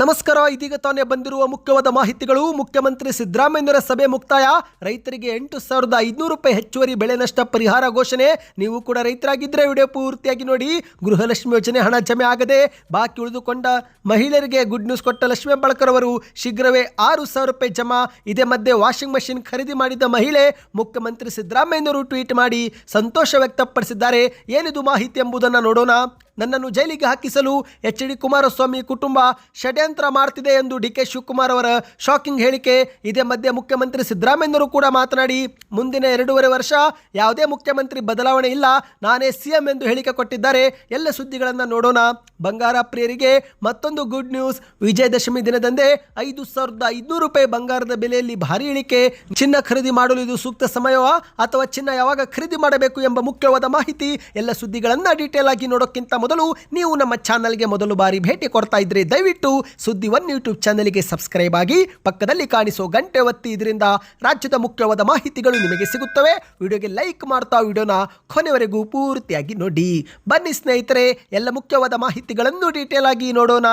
ನಮಸ್ಕಾರ, ಇದೀಗ ತಾನೇ ಬಂದಿರುವ ಮುಖ್ಯವಾದ ಮಾಹಿತಿಗಳು. ಮುಖ್ಯಮಂತ್ರಿ ಸಿದ್ದರಾಮಯ್ಯರ ಸಭೆ ಮುಕ್ತಾಯ. ರೈತರಿಗೆ ಎಂಟು ಸಾವಿರದ ಐದುನೂರು ರೂಪಾಯಿ ಹೆಚ್ಚುವರಿ ಬೆಳೆ ನಷ್ಟ ಪರಿಹಾರ ಘೋಷಣೆ. ನೀವು ಕೂಡ ರೈತರಾಗಿದ್ದರೆ ವಿಡಿಯೋ ಪೂರ್ತಿಯಾಗಿ ನೋಡಿ. ಗೃಹಲಕ್ಷ್ಮಿ ಯೋಜನೆ ಹಣ ಜಮೆ ಆಗದೆ ಬಾಕಿ ಉಳಿದುಕೊಂಡ ಮಹಿಳೆಯರಿಗೆ ಗುಡ್ ನ್ಯೂಸ್ ಕೊಟ್ಟ ಲಕ್ಷ್ಮಿ ಹೆಬ್ಬಾಳ್ಕರ್ ಅವರು ಶೀಘ್ರವೇ ಆರು ಸಾವಿರ ರೂಪಾಯಿ ಜಮಾ. ಇದೇ ಮಧ್ಯೆ ವಾಷಿಂಗ್ ಮಷಿನ್ ಖರೀದಿ ಮಾಡಿದ ಮಹಿಳೆ ಮುಖ್ಯಮಂತ್ರಿ ಸಿದ್ದರಾಮಯ್ಯನವರು ಟ್ವೀಟ್ ಮಾಡಿ ಸಂತೋಷ ವ್ಯಕ್ತಪಡಿಸಿದ್ದಾರೆ. ಏನಿದು ಮಾಹಿತಿ ಎಂಬುದನ್ನು ನೋಡೋಣ. ನನ್ನನ್ನು ಜೈಲಿಗೆ ಹಾಕಿಸಲು ಎಚ್ ಡಿ ಕುಮಾರಸ್ವಾಮಿ ಕುಟುಂಬ ಷಡ್ಯಂತ್ರ ಮಾಡ್ತಿದೆ ಎಂದು ಡಿ ಕೆ ಶಿವಕುಮಾರ್ ಅವರ ಶಾಕಿಂಗ್ ಹೇಳಿಕೆ. ಇದೇ ಮಧ್ಯೆ ಮುಖ್ಯಮಂತ್ರಿ ಸಿದ್ದರಾಮಯ್ಯನವರು ಕೂಡ ಮಾತನಾಡಿ, ಮುಂದಿನ ಎರಡೂವರೆ ವರ್ಷ ಯಾವುದೇ ಮುಖ್ಯಮಂತ್ರಿ ಬದಲಾವಣೆ ಇಲ್ಲ. ನಾನೇ ಸಿಎಂ ಎಂದು ಹೇಳಿಕೆ ಕೊಟ್ಟಿದ್ದಾರೆ. ಎಲ್ಲ ಸುದ್ದಿಗಳನ್ನು ನೋಡೋಣ. ಬಂಗಾರ ಪ್ರಿಯರಿಗೆ ಮತ್ತೊಂದು ಗುಡ್ ನ್ಯೂಸ್. ವಿಜಯದಶಮಿ ದಿನದಂದೇ ಐದು ಸಾವಿರದ ಐದುನೂರು ರೂಪಾಯಿ ಬಂಗಾರದ ಬೆಲೆಯಲ್ಲಿ ಭಾರಿ ಇಳಿಕೆ. ಚಿನ್ನ ಖರೀದಿ ಮಾಡಲು ಇದು ಸೂಕ್ತ ಸಮಯವ? ಅಥವಾ ಚಿನ್ನ ಯಾವಾಗ ಖರೀದಿ ಮಾಡಬೇಕು ಎಂಬ ಮುಖ್ಯವಾದ ಮಾಹಿತಿ? ಎಲ್ಲ ಸುದ್ದಿಗಳನ್ನು ಡೀಟೇಲ್ ಆಗಿ ನೋಡೋಕ್ಕಿಂತ ಮೊದಲು ನೀವು ನಮ್ಮ ಚಾನಲ್ಗೆ ಮೊದಲು ಬಾರಿ ಭೇಟಿ ಕೊಡ್ತಾ ಇದ್ರೆ ದಯವಿಟ್ಟು ಸುದ್ದಿ ಒನ್ ಯೂಟ್ಯೂಬ್ ಚಾನಲ್ಗೆ ಸಬ್ಸ್ಕ್ರೈಬ್ ಆಗಿ ಪಕ್ಕದಲ್ಲಿ ಕಾಣಿಸೋ ಗಂಟೆ ಒತ್ತಿ ಇದರಿಂದ ರಾಜ್ಯದ ಮುಖ್ಯವಾದ ಮಾಹಿತಿಗಳು ನಿಮಗೆ ಸಿಗುತ್ತವೆ. ವಿಡಿಯೋಗೆ ಲೈಕ್ ಮಾಡ್ತಾ ವಿಡಿಯೋನ ಕೊನೆವರೆಗೂ ಪೂರ್ತಿಯಾಗಿ ನೋಡಿ. ಬನ್ನಿ ಸ್ನೇಹಿತರೆ, ಎಲ್ಲ ಮುಖ್ಯವಾದ ಮಾಹಿತಿಗಳನ್ನು ಡೀಟೇಲ್ ಆಗಿ ನೋಡೋಣ.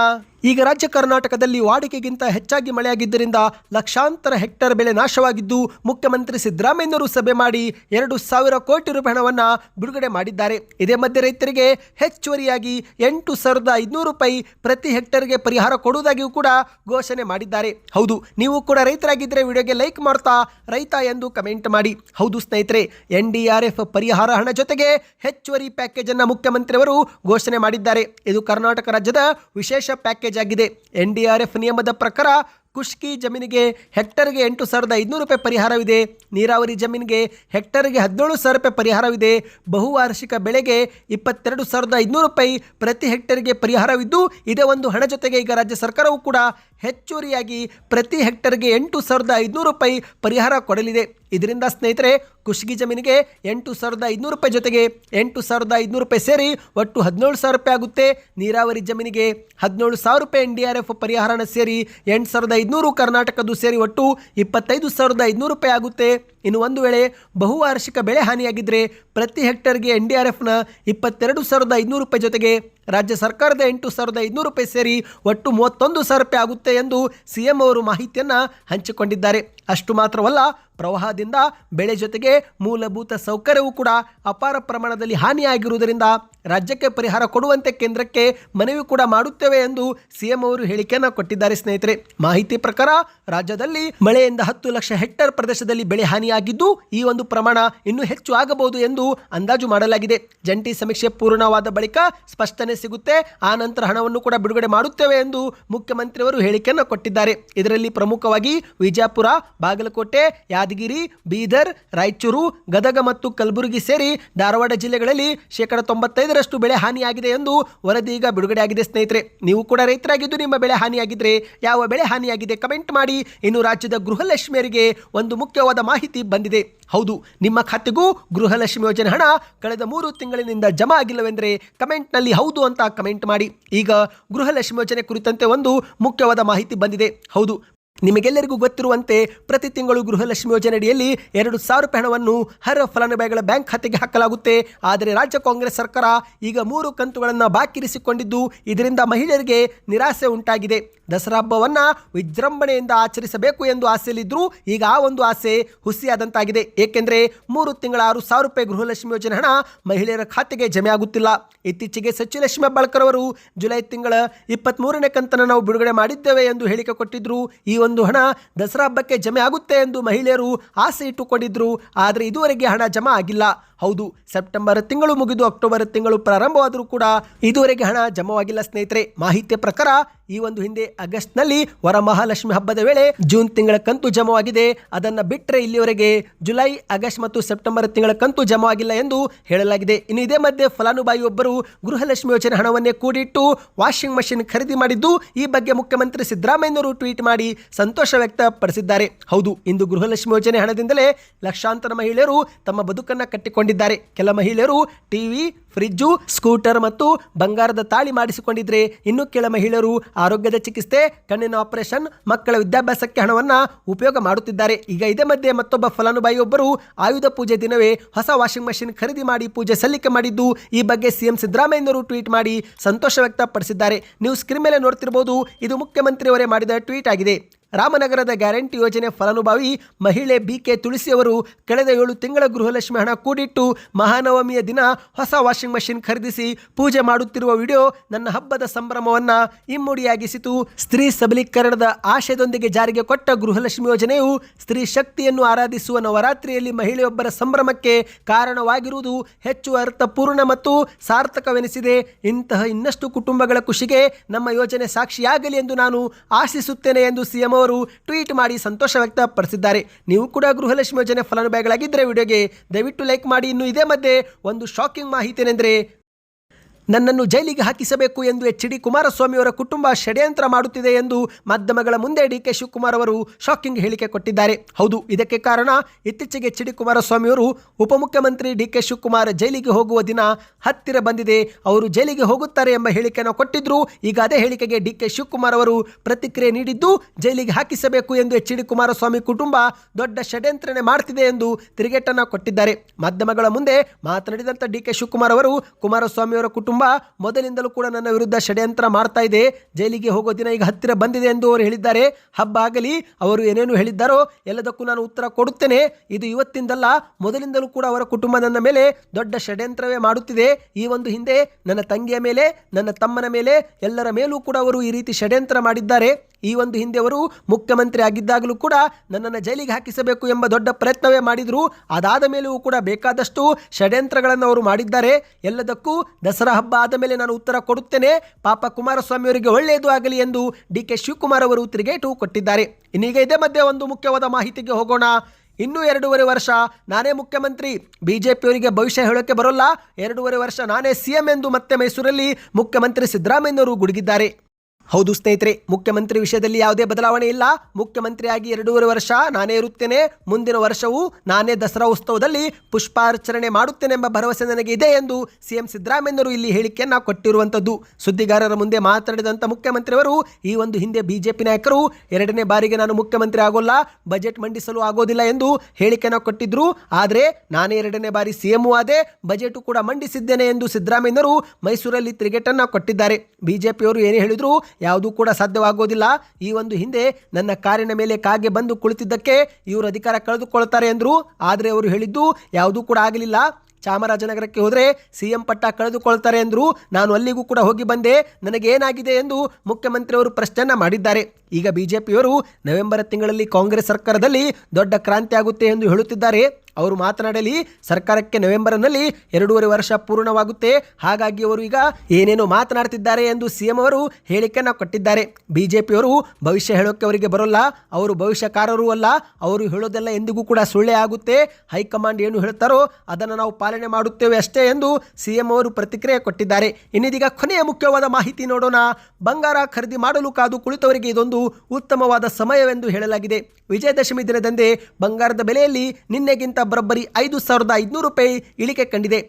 ಈಗ ರಾಜ್ಯ ಕರ್ನಾಟಕದಲ್ಲಿ ವಾಡಿಕೆಗಿಂತ ಹೆಚ್ಚಾಗಿ ಮಳೆಯಾಗಿದ್ದರಿಂದ ಲಕ್ಷಾಂತರ ಹೆಕ್ಟೇರ್ ಬೆಳೆ ನಾಶವಾಗಿದ್ದು ಮುಖ್ಯಮಂತ್ರಿ ಸಿದ್ದರಾಮಯ್ಯನವರು ಸಭೆ ಮಾಡಿ ಎರಡು ಸಾವಿರ ಕೋಟಿ ರೂಪಾಯಿ ಹಣವನ್ನು ಬಿಡುಗಡೆ ಮಾಡಿದ್ದಾರೆ. ಇದೇ ಮಧ್ಯೆ ರೈತರಿಗೆ ಹೆಚ್ಚುವರಿಯಾಗಿ ಎಂಟು ಸಾವಿರದ ಐದುನೂರು ರೂಪಾಯಿ ಪ್ರತಿ ಹೆಕ್ಟೇರ್ಗೆ ಪರಿಹಾರ ಕೊಡುವುದಾಗಿಯೂ ಕೂಡ ಘೋಷಣೆ ಮಾಡಿದ್ದಾರೆ. ಹೌದು, ನೀವು ಕೂಡ ರೈತರಾಗಿದ್ದರೆ ವಿಡಿಯೋಗೆ ಲೈಕ್ ಮಾಡ್ತಾ ರೈತ ಎಂದು ಕಮೆಂಟ್ ಮಾಡಿ. ಹೌದು ಸ್ನೇಹಿತರೆ, ಎನ್ ಡಿ ಆರ್ ಎಫ್ ಪರಿಹಾರ ಹಣ ಜೊತೆಗೆ ಹೆಚ್ಚುವರಿ ಪ್ಯಾಕೇಜ್ ಅನ್ನು ಮುಖ್ಯಮಂತ್ರಿಯವರು ಘೋಷಣೆ ಮಾಡಿದ್ದಾರೆ. ಇದು ಕರ್ನಾಟಕ ರಾಜ್ಯದ ವಿಶೇಷ ಪ್ಯಾಕೇಜ್ ಆಗಿದೆ. ಎನ್ ಡಿ ಆರ್ ಎಫ್ ನಿಯಮದ ಪ್ರಕಾರ ಕುಷ್ಕಿ ಜಮೀನಿಗೆ ಹೆಕ್ಟರ್ಗೆ ಎಂಟು ಸಾವಿರದ ಐದುನೂರು ರೂಪಾಯಿ ಪರಿಹಾರವಿದೆ. ನೀರಾವರಿ ಜಮೀನಿಗೆ ಹೆಕ್ಟರ್ಗೆ ಹದಿನೇಳು ಸಾವಿರ ರೂಪಾಯಿ ಪರಿಹಾರವಿದೆ. ಬಹುವಾರ್ಷಿಕ ಬೆಳೆಗೆ ಇಪ್ಪತ್ತೆರಡು ಸಾವಿರದ ಐದುನೂರು ರೂಪಾಯಿ ಪ್ರತಿ ಹೆಕ್ಟರ್ಗೆ ಪರಿಹಾರವಿದ್ದು, ಇದೇ ಒಂದು ಹಣ ಜೊತೆಗೆ ಈಗ ರಾಜ್ಯ ಸರ್ಕಾರವು ಕೂಡ ಹೆಚ್ಚುವರಿಯಾಗಿ ಪ್ರತಿ ಹೆಕ್ಟರ್ಗೆ ಎಂಟು ಸಾವಿರದ ಐದುನೂರು ರೂಪಾಯಿ ಪರಿಹಾರ ಕೊಡಲಿದೆ. ಇದರಿಂದ ಸ್ನೇಹಿತರೆ ಕುಷ್ಗಿ ಜಮೀನಿಗೆ ಎಂಟು ಸಾವಿರದ ಐದುನೂರು ರೂಪಾಯಿ ಜೊತೆಗೆ ಎಂಟು ಸಾವಿರದ ಐದುನೂರು ರೂಪಾಯಿ ಸೇರಿ ಒಟ್ಟು ಹದಿನೇಳು ಸಾವಿರ ರೂಪಾಯಿ ಆಗುತ್ತೆ. ನೀರಾವರಿ ಜಮೀನಿಗೆ ಹದಿನೇಳು ಸಾವಿರ ರೂಪಾಯಿ ಎನ್ ಡಿ ಆರ್ ಎಫ್ ಪರಿಹಾರನ ಸೇರಿ ಎಂಟು ಸಾವಿರದ ಐದುನೂರು, ಕರ್ನಾಟಕದ್ದು ಸೇರಿ ಒಟ್ಟು ಇಪ್ಪತ್ತೈದು ಸಾವಿರದ ಐದುನೂರು ರೂಪಾಯಿ ಆಗುತ್ತೆ. ಇನ್ನು ಒಂದು ವೇಳೆ ಬಹುವಾರ್ಷಿಕ ಬೆಳೆ ಹಾನಿಯಾಗಿದ್ದರೆ ಪ್ರತಿ ಹೆಕ್ಟರ್ಗೆ ಎನ್ ಡಿ ಆರ್ ಎಫ್ನ ಇಪ್ಪತ್ತೆರಡು ಸಾವಿರದ ಐದುನೂರು ರೂಪಾಯಿ ಜೊತೆಗೆ ರಾಜ್ಯ ಸರ್ಕಾರದ ಎಂಟು ಸಾವಿರದ ಐದುನೂರು ರೂಪಾಯಿ ಸೇರಿ ಒಟ್ಟು ಮೂವತ್ತೊಂದು ಸಾವಿರ ರೂಪಾಯಿ ಆಗುತ್ತೆ ಎಂದು ಸಿ ಎಂ ಅವರು ಮಾಹಿತಿಯನ್ನು ಹಂಚಿಕೊಂಡಿದ್ದಾರೆ. ಅಷ್ಟು ಮಾತ್ರವಲ್ಲ ಪ್ರವಾಹದಿಂದ ಬೆಳೆ ಜೊತೆಗೆ ಮೂಲಭೂತ ಸೌಕರ್ಯವೂ ಕೂಡ ಅಪಾರ ಪ್ರಮಾಣದಲ್ಲಿ ಹಾನಿಯಾಗಿರುವುದರಿಂದ ರಾಜ್ಯಕ್ಕೆ ಪರಿಹಾರ ಕೊಡುವಂತೆ ಕೇಂದ್ರಕ್ಕೆ ಮನವಿ ಕೂಡ ಮಾಡುತ್ತೇವೆ ಎಂದು ಸಿಎಂ ಅವರು ಹೇಳಿಕೆಯನ್ನು ಕೊಟ್ಟಿದ್ದಾರೆ ಸ್ನೇಹಿತರೆ. ಮಾಹಿತಿ ಪ್ರಕಾರ ರಾಜ್ಯದಲ್ಲಿ ಮಳೆಯಿಂದ ಹತ್ತು ಲಕ್ಷ ಹೆಕ್ಟೇರ್ ಪ್ರದೇಶದಲ್ಲಿ ಬೆಳೆ ಹಾನಿಯಾಗಿದ್ದು ಈ ಒಂದು ಪ್ರಮಾಣ ಇನ್ನೂ ಹೆಚ್ಚು ಆಗಬಹುದು ಎಂದು ಅಂದಾಜು ಮಾಡಲಾಗಿದೆ. ಜಂಟಿ ಸಮೀಕ್ಷೆ ಪೂರ್ಣವಾದ ಬಳಿಕ ಸ್ಪಷ್ಟನೆ ಸಿಗುತ್ತೆ. ಆ ನಂತರ ಹಣವನ್ನು ಕೂಡ ಬಿಡುಗಡೆ ಮಾಡುತ್ತೇವೆ ಎಂದು ಮುಖ್ಯಮಂತ್ರಿಯವರು ಹೇಳಿಕೆಯನ್ನು ಕೊಟ್ಟಿದ್ದಾರೆ. ಇದರಲ್ಲಿ ಪ್ರಮುಖವಾಗಿ ವಿಜಯಪುರ, ಬಾಗಲಕೋಟೆ ಯಾದಗಿರಿ, ಬೀದರ್, ರಾಯಚೂರು, ಗದಗ ಮತ್ತು ಕಲಬುರಗಿ ಸೇರಿ ಧಾರವಾಡ ಜಿಲ್ಲೆಗಳಲ್ಲಿ ಶೇಕಡ ತೊಂಬತ್ತೈದರಷ್ಟು ಬೆಳೆ ಹಾನಿಯಾಗಿದೆ ಎಂದು ವರದಿ ಈಗ ಬಿಡುಗಡೆಯಾಗಿದೆ ಸ್ನೇಹಿತರೆ. ನೀವು ಕೂಡ ರೈತರಾಗಿದ್ದು ನಿಮ್ಮ ಬೆಳೆ ಹಾನಿಯಾಗಿದ್ರೆ ಯಾವ ಬೆಳೆ ಹಾನಿಯಾಗಿದೆ ಕಮೆಂಟ್ ಮಾಡಿ. ಇನ್ನು ರಾಜ್ಯದ ಗೃಹಲಕ್ಷ್ಮಿಯರಿಗೆ ಒಂದು ಮುಖ್ಯವಾದ ಮಾಹಿತಿ ಬಂದಿದೆ. ಹೌದು, ನಿಮ್ಮ ಖಾತೆಗೂ ಗೃಹಲಕ್ಷ್ಮಿ ಯೋಜನೆ ಹಣ ಕಳೆದ ಮೂರು ತಿಂಗಳಿನಿಂದ ಜಮಾ ಆಗಿಲ್ಲವೆಂದರೆ ಕಮೆಂಟ್ನಲ್ಲಿ ಹೌದು ಅಂತ ಕಮೆಂಟ್ ಮಾಡಿ. ಈಗ ಗೃಹಲಕ್ಷ್ಮಿ ಯೋಜನೆ ಕುರಿತಂತೆ ಒಂದು ಮುಖ್ಯವಾದ ಮಾಹಿತಿ ಬಂದಿದೆ. ಹೌದು ನಿಮಗೆಲ್ಲರಿಗೂ ಗೊತ್ತಿರುವಂತೆ ಪ್ರತಿ ತಿಂಗಳು ಗೃಹಲಕ್ಷ್ಮಿ ಯೋಜನೆಯಡಿಯಲ್ಲಿ ಎರಡು ಸಾವಿರ ರೂಪಾಯಿ ಹಣವನ್ನು ಅರ್ಹ ಫಲಾನುಭವಿಗಳ ಬ್ಯಾಂಕ್ ಖಾತೆಗೆ ಹಾಕಲಾಗುತ್ತೆ. ಆದರೆ ರಾಜ್ಯ ಕಾಂಗ್ರೆಸ್ ಸರ್ಕಾರ ಈಗ ಮೂರು ಕಂತುಗಳನ್ನು ಬಾಕಿರಿಸಿಕೊಂಡಿದ್ದು, ಇದರಿಂದ ಮಹಿಳೆಯರಿಗೆ ನಿರಾಸೆ ಉಂಟಾಗಿದೆ. ದಸರಾ ಹಬ್ಬವನ್ನು ವಿಜೃಂಭಣೆಯಿಂದ ಆಚರಿಸಬೇಕು ಎಂದು ಆಸೆಯಲ್ಲಿದ್ದರೂ ಈಗ ಆ ಒಂದು ಆಸೆ ಹುಸಿಯಾದಂತಾಗಿದೆ. ಏಕೆಂದರೆ ಮೂರು ತಿಂಗಳ ಆರು ಸಾವಿರ ರೂಪಾಯಿ ಗೃಹಲಕ್ಷ್ಮಿ ಯೋಜನೆ ಹಣ ಮಹಿಳೆಯರ ಖಾತೆಗೆ ಜಮೆ ಆಗುತ್ತಿಲ್ಲ. ಇತ್ತೀಚೆಗೆ ಸಚಿವಲಕ್ಷ್ಮಿ ಹೆಬ್ಬಾಳ್ಕರ್ ಅವರು ಜುಲೈ ತಿಂಗಳ ಇಪ್ಪತ್ತ್ಮೂರನೇ ಕಂತನ್ನು ನಾವು ಬಿಡುಗಡೆ ಮಾಡಿದ್ದೇವೆ ಎಂದು ಹೇಳಿಕೆ ಕೊಟ್ಟಿದ್ದರು ಈ ಒಂದು ಹಣ ದಸರಾ ಹಬ್ಬಕ್ಕೆ ಜಮೆ ಆಗುತ್ತೆ ಎಂದು ಮಹಿಳೆಯರು ಆಸೆ ಇಟ್ಟುಕೊಂಡಿದ್ರು, ಆದರೆ ಇದುವರೆಗೆ ಹಣ ಜಮಾ ಆಗಿಲ್ಲ. ಹೌದು, ಸೆಪ್ಟೆಂಬರ್ ತಿಂಗಳು ಮುಗಿದು ಅಕ್ಟೋಬರ್ ತಿಂಗಳು ಪ್ರಾರಂಭವಾದರೂ ಕೂಡ ಇದುವರೆಗೆ ಹಣ ಜಮವಾಗಿಲ್ಲ ಸ್ನೇಹಿತರೆ. ಮಾಹಿತಿಯ ಪ್ರಕಾರ ಈ ಒಂದು ಹಿಂದೆ ಆಗಸ್ಟ್ನಲ್ಲಿ ವರಮಹಾಲಕ್ಷ್ಮಿ ಹಬ್ಬದ ವೇಳೆ ಜೂನ್ ತಿಂಗಳ ಕಂತು ಜಮವಾಗಿದೆ. ಅದನ್ನ ಬಿಟ್ಟರೆ ಇಲ್ಲಿವರೆಗೆ ಜುಲೈ, ಆಗಸ್ಟ್ ಮತ್ತು ಸೆಪ್ಟೆಂಬರ್ ತಿಂಗಳ ಕಂತು ಜಮವಾಗಿಲ್ಲ ಎಂದು ಹೇಳಲಾಗಿದೆ. ಇನ್ನು ಇದೇ ಮಧ್ಯೆ ಫಲಾನುಭವಿ ಒಬ್ಬರು ಗೃಹಲಕ್ಷ್ಮಿ ಯೋಜನೆ ಹಣವನ್ನೇ ಕೂಡಿಟ್ಟು ವಾಷಿಂಗ್ ಮಷಿನ್ ಖರೀದಿ ಮಾಡಿದ್ದು ಈ ಬಗ್ಗೆ ಮುಖ್ಯಮಂತ್ರಿ ಸಿದ್ದರಾಮಯ್ಯನವರು ಟ್ವೀಟ್ ಮಾಡಿ ಸಂತೋಷ ವ್ಯಕ್ತಪಡಿಸಿದ್ದಾರೆ. ಹೌದು, ಇಂದು ಗೃಹಲಕ್ಷ್ಮಿ ಯೋಜನೆ ಹಣದಿಂದಲೇ ಲಕ್ಷಾಂತರ ಮಹಿಳೆಯರು ತಮ್ಮ ಬದುಕನ್ನು ಕಟ್ಟಿಕೊಂಡಿದ್ದಾರೆ. ಮಾಡಿಸಿಕೊಂಡಿದ್ದಾರೆ ಕೆಲ ಮಹಿಳೆಯರು ಟಿವಿ, ಫ್ರಿಜ್ಜು, ಸ್ಕೂಟರ್ ಮತ್ತು ಬಂಗಾರದ ತಾಳಿ ಮಾಡಿಸಿಕೊಂಡಿದ್ರೆ. ಇನ್ನು ಕೆಲ ಮಹಿಳೆಯರು ಆರೋಗ್ಯದ ಚಿಕಿತ್ಸೆ, ಕಣ್ಣಿನ ಆಪರೇಷನ್, ಮಕ್ಕಳ ವಿದ್ಯಾಭ್ಯಾಸಕ್ಕೆ ಹಣವನ್ನು ಉಪಯೋಗ ಮಾಡುತ್ತಿದ್ದಾರೆ. ಈಗ ಇದೇ ಮಧ್ಯೆ ಮತ್ತೊಬ್ಬ ಫಲಾನುಭವಿಯೊಬ್ಬರು ಆಯುಧ ಪೂಜೆ ದಿನವೇ ಹೊಸ ವಾಷಿಂಗ್ ಮಷಿನ್ ಖರೀದಿ ಮಾಡಿ ಪೂಜೆ ಸಲ್ಲಿಕೆ ಮಾಡಿದ್ದು. ಈ ಬಗ್ಗೆ ಸಿಎಂ ಸಿದ್ದರಾಮಯ್ಯನವರು ಟ್ವೀಟ್ ಮಾಡಿ ಸಂತೋಷ ವ್ಯಕ್ತಪಡಿಸಿದ್ದಾರೆ. ನೀವು ಸ್ಕ್ರೀನ್ ಮೇಲೆ ನೋಡ್ತಿರಬಹುದು ಇದು ಮುಖ್ಯಮಂತ್ರಿಯವರೇ ಮಾಡಿದ ಟ್ವೀಟ್ ಆಗಿದೆ. ರಾಮನಗರದ ಗ್ಯಾರಂಟಿ ಯೋಜನೆ ಫಲಾನುಭವಿ ಮಹಿಳೆ ಬಿ ಕೆ ತುಳಸಿಯವರು ಕಳೆದ ಏಳು ತಿಂಗಳ ಗೃಹಲಕ್ಷ್ಮಿ ಹಣ ಕೂಡಿಟ್ಟು ಮಹಾನವಮಿಯ ದಿನ ಹೊಸ ವಾಷಿಂಗ್ ಮಷಿನ್ ಖರೀದಿಸಿ ಪೂಜೆ ಮಾಡುತ್ತಿರುವ ವಿಡಿಯೋ ನನ್ನ ಹಬ್ಬದ ಸಂಭ್ರಮವನ್ನ ಇಮ್ಮುಡಿಯಾಗಿಸಿತು ಸ್ತ್ರೀ ಸಬಲೀಕರಣದ ಆಶಯದೊಂದಿಗೆ ಜಾರಿಗೆ ಕೊಟ್ಟ ಗೃಹಲಕ್ಷ್ಮಿ ಯೋಜನೆಯು ಸ್ತ್ರೀ ಶಕ್ತಿಯನ್ನು ಆರಾಧಿಸುವ ನವರಾತ್ರಿಯಲ್ಲಿ ಮಹಿಳೆಯೊಬ್ಬರ ಸಂಭ್ರಮಕ್ಕೆ ಕಾರಣವಾಗಿರುವುದು ಹೆಚ್ಚು ಅರ್ಥಪೂರ್ಣ ಮತ್ತು ಸಾರ್ಥಕವೆನಿಸಿದೆ. ಇಂತಹ ಇನ್ನಷ್ಟು ಕುಟುಂಬಗಳ ಖುಷಿಗೆ ನಮ್ಮ ಯೋಜನೆ ಸಾಕ್ಷಿಯಾಗಲಿ ಎಂದು ನಾನು ಆಶಿಸುತ್ತೇನೆ ಎಂದು ಸಿಎಂ ಅವರು ಟ್ವೀಟ್ ಮಾಡಿ ಸಂತೋಷ ವ್ಯಕ್ತಪಡಿಸಿದ್ದಾರೆ. ನೀವು ಕೂಡ ಗೃಹಲಕ್ಷ್ಮಿ ಯೋಜನೆ ಫಲಾನುಭವಿಗಳಾಗಿದ್ದರೆ ವಿಡಿಯೋಗೆ ದಯವಿಟ್ಟು ಲೈಕ್ ಮಾಡಿ. ಇನ್ನು ಇದೇ ಮಧ್ಯೆ ಒಂದು ಶಾಕಿಂಗ್ ಮಾಹಿತಿ ಏನೆಂದರೆ ನನ್ನನ್ನು ಜೈಲಿಗೆ ಹಾಕಿಸಬೇಕು ಎಂದು ಎಚ್ ಡಿ ಕುಮಾರಸ್ವಾಮಿಯವರ ಕುಟುಂಬ ಷಡ್ಯಂತ್ರ ಮಾಡುತ್ತಿದೆ ಎಂದು ಮಾಧ್ಯಮಗಳ ಮುಂದೆ ಡಿ ಕೆ ಶಿವಕುಮಾರ್ ಅವರು ಶಾಕಿಂಗ್ ಹೇಳಿಕೆ ಕೊಟ್ಟಿದ್ದಾರೆ. ಹೌದು, ಇದಕ್ಕೆ ಕಾರಣ ಇತ್ತೀಚೆಗೆ ಎಚ್ ಡಿ ಕುಮಾರಸ್ವಾಮಿಯವರು ಉಪಮುಖ್ಯಮಂತ್ರಿ ಡಿ ಕೆ ಶಿವಕುಮಾರ್ ಜೈಲಿಗೆ ಹೋಗುವ ದಿನ ಹತ್ತಿರ ಬಂದಿದೆ. ಅವರು ಜೈಲಿಗೆ ಹೋಗುತ್ತಾರೆ ಎಂಬ ಹೇಳಿಕೆಯನ್ನು ಕೊಟ್ಟಿದ್ರು. ಈಗ ಅದೇ ಹೇಳಿಕೆಗೆ ಡಿ ಕೆ ಶಿವಕುಮಾರ್ ಅವರು ಪ್ರತಿಕ್ರಿಯೆ ನೀಡಿದ್ದು, ಜೈಲಿಗೆ ಹಾಕಿಸಬೇಕು ಎಂದು ಎಚ್ ಡಿ ಕುಮಾರಸ್ವಾಮಿ ಕುಟುಂಬ ದೊಡ್ಡ ಷಡ್ಯಂತ್ರನೆ ಮಾಡ್ತಿದೆ ಎಂದು ತಿರುಗೇಟನ್ನು ಕೊಟ್ಟಿದ್ದಾರೆ. ಮಾಧ್ಯಮಗಳ ಮುಂದೆ ಮಾತನಾಡಿದಂಥ ಡಿ ಕೆ ಶಿವಕುಮಾರ್ ಅವರು ಕುಮಾರಸ್ವಾಮಿ ಅವರ ಕುಟುಂಬ ಮೊದಲಿಂದಲೂ ಕೂಡ ನನ್ನ ವಿರುದ್ಧ ಷಡ್ಯಂತ್ರ ಮಾಡ್ತಾ ಇದೆ. ಜೈಲಿಗೆ ಹೋಗೋ ದಿನ ಈಗ ಹತ್ತಿರ ಬಂದಿದೆ ಎಂದು ಅವರು ಹೇಳಿದ್ದಾರೆ. ಹಬ್ಬ ಆಗಲಿ, ಅವರು ಏನೇನು ಹೇಳಿದ್ದಾರೋ ಎಲ್ಲದಕ್ಕೂ ನಾನು ಉತ್ತರ ಕೊಡುತ್ತೇನೆ. ಇದು ಇವತ್ತಿಂದಲ್ಲ, ಮೊದಲಿಂದಲೂ ಕೂಡ ಅವರ ಕುಟುಂಬ ನನ್ನ ಮೇಲೆ ದೊಡ್ಡ ಷಡ್ಯಂತ್ರವೇ ಮಾಡುತ್ತಿದೆ. ಈ ಒಂದು ಹಿಂದೆ ನನ್ನ ತಂಗಿಯ ಮೇಲೆ, ನನ್ನ ತಮ್ಮನ ಮೇಲೆ, ಎಲ್ಲರ ಮೇಲೂ ಕೂಡ ಅವರು ಈ ರೀತಿ ಷಡ್ಯಂತ್ರ ಮಾಡಿದ್ದಾರೆ. ಈ ಒಂದು ಹಿಂದೆ ಅವರು ಮುಖ್ಯಮಂತ್ರಿ ಆಗಿದ್ದಾಗಲೂ ಕೂಡ ನನ್ನನ್ನು ಜೈಲಿಗೆ ಹಾಕಿಸಬೇಕು ಎಂಬ ದೊಡ್ಡ ಪ್ರಯತ್ನವೇ ಮಾಡಿದರು. ಅದಾದ ಮೇಲೂ ಕೂಡ ಬೇಕಾದಷ್ಟು ಷಡ್ಯಂತ್ರಗಳನ್ನು ಅವರು ಮಾಡಿದ್ದಾರೆ. ಎಲ್ಲದಕ್ಕೂ ದಸರಾ ಹಬ್ಬ ಆದ ಮೇಲೆ ನಾನು ಉತ್ತರ ಕೊಡುತ್ತೇನೆ. ಪಾಪ ಕುಮಾರಸ್ವಾಮಿ ಅವರಿಗೆ ಒಳ್ಳೆಯದು ಆಗಲಿ ಎಂದು ಡಿ ಕೆ ಶಿವಕುಮಾರ್ ಅವರು ತಿರುಗೇಟು ಕೊಟ್ಟಿದ್ದಾರೆ. ಇನ್ನೀಗ ಇದೇ ಮಧ್ಯೆ ಒಂದು ಮುಖ್ಯವಾದ ಮಾಹಿತಿಗೆ ಹೋಗೋಣ. ಇನ್ನೂ ಎರಡೂವರೆ ವರ್ಷ ನಾನೇ ಮುಖ್ಯಮಂತ್ರಿ. ಬಿಜೆಪಿಯವರಿಗೆ ಭವಿಷ್ಯ ಹೇಳೋಕೆ ಬರೋಲ್ಲ. ಎರಡೂವರೆ ವರ್ಷ ನಾನೇ ಸಿಎಂ ಎಂದು ಮತ್ತೆ ಮೈಸೂರಲ್ಲಿ ಮುಖ್ಯಮಂತ್ರಿ ಸಿದ್ದರಾಮಯ್ಯನವರು ಗುಡುಗಿದ್ದಾರೆ. ಹೌದು ಸ್ನೇಹಿತರೆ, ಮುಖ್ಯಮಂತ್ರಿ ವಿಷಯದಲ್ಲಿ ಯಾವುದೇ ಬದಲಾವಣೆ ಇಲ್ಲ. ಮುಖ್ಯಮಂತ್ರಿಯಾಗಿ ಎರಡೂವರೆ ವರ್ಷ ನಾನೇ ಇರುತ್ತೇನೆ. ಮುಂದಿನ ವರ್ಷವೂ ನಾನೇ ದಸರಾ ಉತ್ಸವದಲ್ಲಿ ಪುಷ್ಪಾರ್ಚನೆ ಮಾಡುತ್ತೇನೆ ಎಂಬ ಭರವಸೆ ನನಗೆ ಇದೆ ಎಂದು ಸಿಎಂ ಸಿದ್ದರಾಮಯ್ಯನವರು ಇಲ್ಲಿ ಹೇಳಿಕೆಯನ್ನು ಕೊಟ್ಟಿರುವಂಥದ್ದು. ಸುದ್ದಿಗಾರರ ಮುಂದೆ ಮಾತನಾಡಿದಂಥ ಮುಖ್ಯಮಂತ್ರಿಯವರು, ಈ ಒಂದು ಹಿಂದೆ ಬಿಜೆಪಿ ನಾಯಕರು ಎರಡನೇ ಬಾರಿಗೆ ನಾನು ಮುಖ್ಯಮಂತ್ರಿ ಆಗೋಲ್ಲ, ಬಜೆಟ್ ಮಂಡಿಸಲು ಆಗೋದಿಲ್ಲ ಎಂದು ಹೇಳಿಕೆಯನ್ನು ಕೊಟ್ಟಿದ್ದರು ಆದರೆ ನಾನೇ ಎರಡನೇ ಬಾರಿ ಸಿಎಂ ಆದೆ, ಬಜೆಟ್ ಕೂಡ ಮಂಡಿಸಿದ್ದೇನೆ ಎಂದು ಸಿದ್ದರಾಮಯ್ಯನವರು ಮೈಸೂರಲ್ಲಿ ತಿರುಗೇಟನ್ನು ಕೊಟ್ಟಿದ್ದಾರೆ. ಬಿಜೆಪಿಯವರು ಏನೇ ಹೇಳಿದ್ರು ಯಾವುದೂ ಕೂಡ ಸಾಧ್ಯವಾಗೋದಿಲ್ಲ. ಈ ಒಂದು ಹಿಂದೆ ನನ್ನ ಕಾರಿನ ಮೇಲೆ ಕಾಗೆ ಬಂದು ಕುಳಿತಿದ್ದಕ್ಕೆ ಇವರು ಅಧಿಕಾರ ಕಳೆದುಕೊಳ್ತಾರೆ ಎಂದರು ಆದರೆ ಅವರು ಹೇಳಿದ್ದು ಯಾವುದೂ ಕೂಡ ಆಗಲಿಲ್ಲ. ಚಾಮರಾಜನಗರಕ್ಕೆ ಹೋದರೆ ಸಿ ಎಂ ಪಟ್ಟ ಕಳೆದುಕೊಳ್ತಾರೆ ಎಂದರು ನಾನು ಅಲ್ಲಿಗೂ ಕೂಡ ಹೋಗಿ ಬಂದೆ. ನನಗೇನಾಗಿದೆ ಎಂದು ಮುಖ್ಯಮಂತ್ರಿಯವರು ಪ್ರಶ್ನೆಯನ್ನು ಮಾಡಿದ್ದಾರೆ. ಈಗ ಬಿಜೆಪಿಯವರು ನವೆಂಬರ್ ತಿಂಗಳಲ್ಲಿ ಕಾಂಗ್ರೆಸ್ ಸರ್ಕಾರದಲ್ಲಿ ದೊಡ್ಡ ಕ್ರಾಂತಿ ಆಗುತ್ತೆ ಎಂದು ಹೇಳುತ್ತಿದ್ದಾರೆ. ಅವರು ಮಾತನಾಡಲಿ, ಸರ್ಕಾರಕ್ಕೆ ನವೆಂಬರ್ನಲ್ಲಿ ಎರಡೂವರೆ ವರ್ಷ ಪೂರ್ಣವಾಗುತ್ತೆ. ಹಾಗಾಗಿ ಅವರು ಈಗ ಏನೇನೋ ಮಾತನಾಡ್ತಿದ್ದಾರೆ ಎಂದು ಸಿಎಂ ಅವರು ಹೇಳಿಕೆಯನ್ನು ಕೊಟ್ಟಿದ್ದಾರೆ. ಬಿಜೆಪಿಯವರು ಭವಿಷ್ಯ ಹೇಳೋಕೆ ಅವರಿಗೆ ಬರೋಲ್ಲ. ಅವರು ಭವಿಷ್ಯಕಾರರೂ ಅಲ್ಲ. ಅವರು ಹೇಳೋದೆಲ್ಲ ಎಂದಿಗೂ ಕೂಡ ಸುಳ್ಳೆ ಆಗುತ್ತೆ. ಹೈಕಮಾಂಡ್ ಏನು ಹೇಳ್ತಾರೋ ಅದನ್ನು ನಾವು ಪಾಲನೆ ಮಾಡುತ್ತೇವೆ ಅಷ್ಟೇ ಎಂದು ಸಿಎಂ ಅವರು ಪ್ರತಿಕ್ರಿಯೆ ಕೊಟ್ಟಿದ್ದಾರೆ. ಇನ್ನಿದೀಗ ಕೊನೆಯ ಮುಖ್ಯವಾದ ಮಾಹಿತಿ ನೋಡೋಣ. ಬಂಗಾರ ಖರೀದಿ ಮಾಡಲು ಕಾದು ಕುಳಿತವರಿಗೆ ಇದೊಂದು ಉತ್ತಮವಾದ ಸಮಯವೆಂದು ಹೇಳಲಾಗಿದೆ. ವಿಜಯದಶಮಿ ದಿನದಂದೇ ಬಂಗಾರದ ಬೆಲೆಯಲ್ಲಿ ನಿನ್ನೆಗಿಂತ ಬರೋಬ್ಬರಿ ಐದು ಸಾವಿರದ ಐದುನೂರು ರೂಪಾಯಿ ಇಳಿಕೆ ಕಂಡಿದೆ.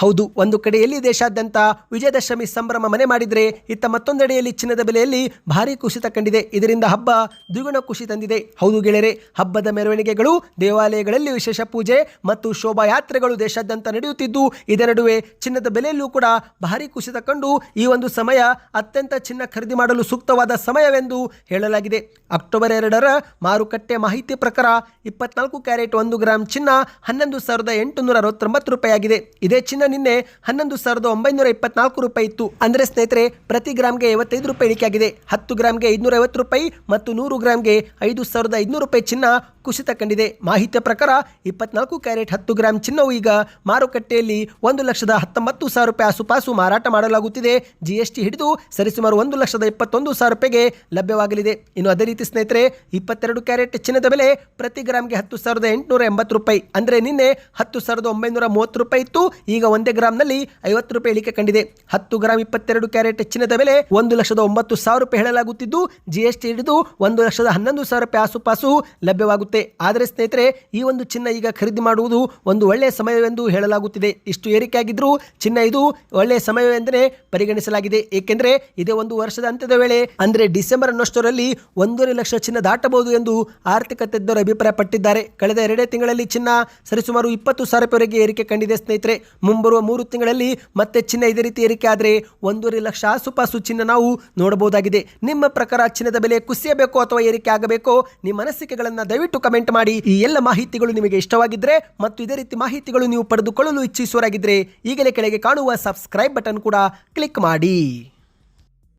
ಹೌದು, ಒಂದು ಕಡೆಯಲ್ಲಿ ದೇಶಾದ್ಯಂತ ವಿಜಯದಶಮಿ ಸಂಭ್ರಮ ಮನೆ ಮಾಡಿದರೆ, ಇತ್ತ ಮತ್ತೊಂದೆಡೆಯಲ್ಲಿ ಚಿನ್ನದ ಬೆಲೆಯಲ್ಲಿ ಭಾರಿ ಕುಸಿತ ಕಂಡಿದೆ. ಇದರಿಂದ ಹಬ್ಬ ದ್ವಿಗುಣ ಖುಷಿ ತಂದಿದೆ. ಹೌದು ಗೆಳೆಯರೆ, ಹಬ್ಬದ ಮೆರವಣಿಗೆಗಳು, ದೇವಾಲಯಗಳಲ್ಲಿ ವಿಶೇಷ ಪೂಜೆ ಮತ್ತು ಶೋಭಾಯಾತ್ರೆಗಳು ದೇಶಾದ್ಯಂತ ನಡೆಯುತ್ತಿದ್ದು ಇದರ ನಡುವೆ ಚಿನ್ನದ ಬೆಲೆಯಲ್ಲೂ ಕೂಡ ಭಾರಿ ಕುಸಿತ ಕಂಡು ಈ ಒಂದು ಸಮಯ ಅತ್ಯಂತ ಚಿನ್ನ ಖರೀದಿ ಮಾಡಲು ಸೂಕ್ತವಾದ ಸಮಯವೆಂದು ಹೇಳಲಾಗಿದೆ. ಅಕ್ಟೋಬರ್ ಎರಡರ ಮಾರುಕಟ್ಟೆ ಮಾಹಿತಿ ಪ್ರಕಾರ ಇಪ್ಪತ್ನಾಲ್ಕು ಕ್ಯಾರೆಟ್ ಒಂದು ಗ್ರಾಂ ಚಿನ್ನ ಹನ್ನೊಂದು ಸಾವಿರದ ಎಂಟುನೂರ ಅರವತ್ತೊಂಬತ್ತು ರೂಪಾಯಿ ಆಗಿದೆ ಇದೇ ಚಿನ್ನ ನಿನ್ನೆ ಹನ್ನೊಂದು ಸಾವಿರದ ಒಂಬೈನೂರ ಇಪ್ಪತ್ನಾಲ್ಕು ರೂಪಾಯಿ ಇತ್ತು. ಅಂದರೆ ಸ್ನೇಹಿತರೆ, ಪ್ರತಿ ಗ್ರಾಮ್ಗೆ ಐವತ್ತೈದು ರೂಪಾಯಿ ಇಳಿಕೆ ಆಗಿದೆ ಹತ್ತು ಗ್ರಾಮ್ಗೆ ಐದುನೂರ ಐವತ್ತು ರೂಪಾಯಿ ಮತ್ತು ನೂರು ಗ್ರಾಮ್ಗೆ ಐದು ಸಾವಿರದ ಐದುನೂರು ರೂಪಾಯಿ ಚಿನ್ನ ಕುಸಿತ ಕಂಡಿದೆ. ಮಾಹಿತಿಯ ಪ್ರಕಾರ ಇಪ್ಪತ್ನಾಲ್ಕು ಕ್ಯಾರೆಟ್ ಹತ್ತು ಗ್ರಾಂ ಚಿನ್ನವು ಈಗ ಮಾರುಕಟ್ಟೆಯಲ್ಲಿ ಒಂದು ಲಕ್ಷದ ಹತ್ತೊಂಬತ್ತು ಸಾವಿರ ರೂಪಾಯಿ ಆಸುಪಾಸು ಮಾರಾಟ ಮಾಡಲಾಗುತ್ತಿದೆ. ಜಿಎಸ್ಟಿ ಹಿಡಿದು ಸರಿಸುಮಾರು ಒಂದು ಲಕ್ಷದ ಇಪ್ಪತ್ತೊಂದು ಸಾವಿರ ರೂಪಾಯಿಗೆ ಲಭ್ಯವಾಗಲಿದೆ. ಇನ್ನು ಅದೇ ರೀತಿ ಸ್ನೇಹಿತರೆ, ಇಪ್ಪತ್ತೆರಡು ಕ್ಯಾರೆಟ್ ಚಿನ್ನದ ಬೆಲೆ ಪ್ರತಿ ಗ್ರಾಮ್ಗೆ ಹತ್ತು ಸಾವಿರದ ಎಂಟುನೂರ ಎಂಬತ್ತು ರೂಪಾಯಿ. ಅಂದರೆ ನಿನ್ನೆ ಹತ್ತು ಸಾವಿರದ ಒಂಬೈನೂರ ಮೂವತ್ತು ರೂಪಾಯಿ ಇತ್ತು. ಈಗ ಒಂದೇ ಗ್ರಾಮ್ನಲ್ಲಿ ಐವತ್ತು ರೂಪಾಯಿ ಇಳಿಕೆ ಕಂಡಿದೆ. ಹತ್ತು ಗ್ರಾಮ್ ಇಪ್ಪತ್ತೆರಡು ಕ್ಯಾರೆಟ್ ಚಿನ್ನದ ಬೆಲೆ ಒಂದು ಲಕ್ಷದ ಒಂಬತ್ತು ಸಾವಿರ ರೂಪಾಯಿ ಹೇಳಲಾಗುತ್ತಿದ್ದು ಜಿಎಸ್ಟಿ ಹಿಡಿದು ಒಂದು ಲಕ್ಷದ ಹನ್ನೊಂದು ಸಾವಿರ ರೂಪಾಯಿ ಆಸುಪಾಸು ಲಭ್ಯವಾಗುತ್ತಿದೆ. ನೀಡಲಾಗುತ್ತೆ ಆದರೆ ಸ್ನೇಹಿತರೆ, ಈ ಒಂದು ಚಿನ್ನ ಈಗ ಖರೀದಿ ಮಾಡುವುದು ಒಂದು ಒಳ್ಳೆಯ ಸಮಯವೆಂದು ಹೇಳಲಾಗುತ್ತಿದೆ. ಇಷ್ಟು ಏರಿಕೆಯಾಗಿದ್ರೂ ಚಿನ್ನ ಇದು ಒಳ್ಳೆಯ ಸಮಯವೆಂದರೆ ಪರಿಗಣಿಸಲಾಗಿದೆ. ಏಕೆಂದರೆ, ಇದೇ ಒಂದು ವರ್ಷದ ಅಂತ್ಯದ ವೇಳೆ ಅಂದರೆ ಡಿಸೆಂಬರ್ ಅನ್ನೋಷ್ಟರಲ್ಲಿ ಒಂದೂವರೆ ಲಕ್ಷ ಚಿನ್ನ ದಾಟಬಹುದು ಎಂದು ಆರ್ಥಿಕ ತಜ್ಞರು ಅಭಿಪ್ರಾಯಪಟ್ಟಿದ್ದಾರೆ. ಕಳೆದ ಎರಡೇ ತಿಂಗಳಲ್ಲಿ ಚಿನ್ನ ಸರಿಸುಮಾರು ಇಪ್ಪತ್ತು ಸಾವಿರವರೆಗೆ ಏರಿಕೆ ಕಂಡಿದೆ ಸ್ನೇಹಿತರೆ. ಮುಂಬರುವ ಮೂರು ತಿಂಗಳಲ್ಲಿ ಮತ್ತೆ ಚಿನ್ನ ಇದೇ ರೀತಿ ಏರಿಕೆ ಆದರೆ ಒಂದೂವರೆ ಲಕ್ಷ ಆಸುಪಾಸು ಚಿನ್ನ ನಾವು ನೋಡಬಹುದಾಗಿದೆ. ನಿಮ್ಮ ಪ್ರಕಾರ ಚಿನ್ನದ ಬೆಲೆ ಕುಸಿಯಬೇಕು ಅಥವಾ ಏರಿಕೆ ಆಗಬೇಕೋ, ನಿಮ್ಮ ಅನಿಸಿಕೆಗಳನ್ನು ದಯವಿಟ್ಟು ಕಮೆಂಟ್ ಮಾಡಿ. ಈ ಎಲ್ಲ ಮಾಹಿತಿಗಳು ನಿಮಗೆ ಇಷ್ಟವಾಗಿದ್ರೆ ಮತ್ತು ಇದೇ ರೀತಿ ಮಾಹಿತಿಗಳು ನೀವು ಪಡೆದುಕೊಳ್ಳಲು ಇಚ್ಛಿಸುವರಾಗಿದ್ದರೆ ಈಗಲೇ ಕೆಳಗೆ ಕಾಣುವ ಸಬ್ಸ್ಕ್ರೈಬ್ ಬಟನ್ ಕೂಡ ಕ್ಲಿಕ್ ಮಾಡಿ.